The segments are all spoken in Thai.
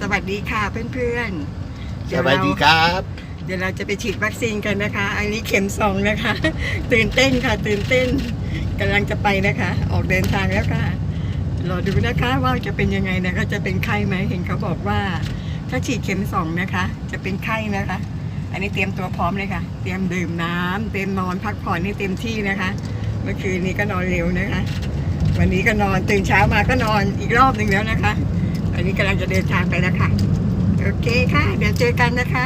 สวัสดีค่ะเพื่อนๆสวัสดีครับ เดี๋ยวเราจะไปฉีดวัคซีนกันนะคะ อันนี้เข็มสองนะคะ ตื่นเต้นค่ะ ตื่นเต้นกำลังจะไปนะคะ ออกเดินทางแล้วค่ะรอดูนะคะว่าจะเป็นยังไงนะคะจะเป็นไข้ไหมเห็นเขาบอกว่า ถ้าฉีดเข็มสองนะคะ จะเป็นไข้นะคะ อันนี้เตรียมตัวพร้อมเลยค่ะ เตรียมดื่มน้ำเตรียมนอนพักผ่อนให้เต็มที่นะคะ เมื่อคืนนี้ก็นอนเร็วนะคะ วันนี้ก็นอนตื่นเช้ามาก็นอนอีกรอบหนึ่งแล้วนะคะ อันนี้กำลังจะเดินทางไปแล้วค่ะ โอเคค่ะ เดี๋ยวเจอกันนะคะ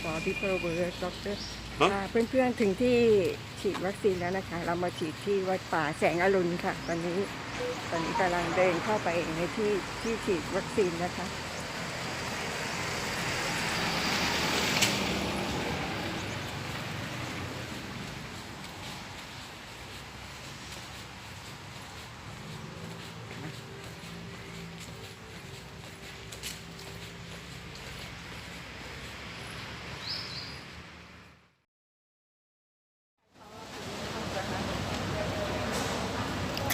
ขอพี่เพิร์เวิร์ดด็อกเตอร์ฮะเพื่อนๆถึงที่ฉีดวัคซีนแล้วนะคะ เรามาฉีดที่วัดป่าแสงอรุณค่ะ ตอนนี้ ตอนนี้กำลังเดินเข้าไปในที่ที่ฉีดวัคซีนนะคะ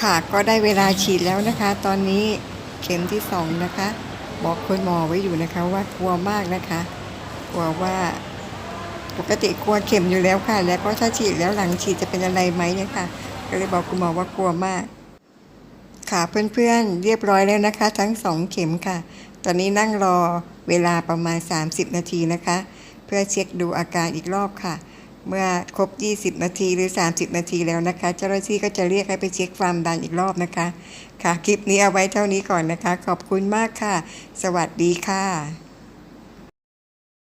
ค่ะก็ได้เวลาฉีดแล้วนะคะ ตอนนี้เข็มที่สองนะคะ บอกคุณหมอไว้อยู่นะคะว่ากลัวมากนะคะ กลัวว่าปกติกลัวเข็มอยู่แล้วค่ะ แล้วก็ถ้าฉีดแล้วหลังฉีดจะเป็นอะไรไหมเนี่ยค่ะ ก็เลยบอกคุณหมอว่ากลัวมาก ค่ะเพื่อนๆเรียบร้อยแล้วนะคะ ทั้งสองเข็มค่ะ ตอนนี้นั่งรอเวลาประมาณ 30 นาทีนะคะ เพื่อเช็คดูอาการอีกรอบค่ะ เมื่อครบ 20 นาทีหรือ 30 นาทีแล้วนะคะ เจ้าหน้าที่ก็จะเรียกให้ไปเช็คความดันอีกรอบนะคะ ค่ะ คลิปนี้เอาไว้เท่านี้ก่อนนะคะ ขอบคุณมากค่ะ สวัสดีค่ะ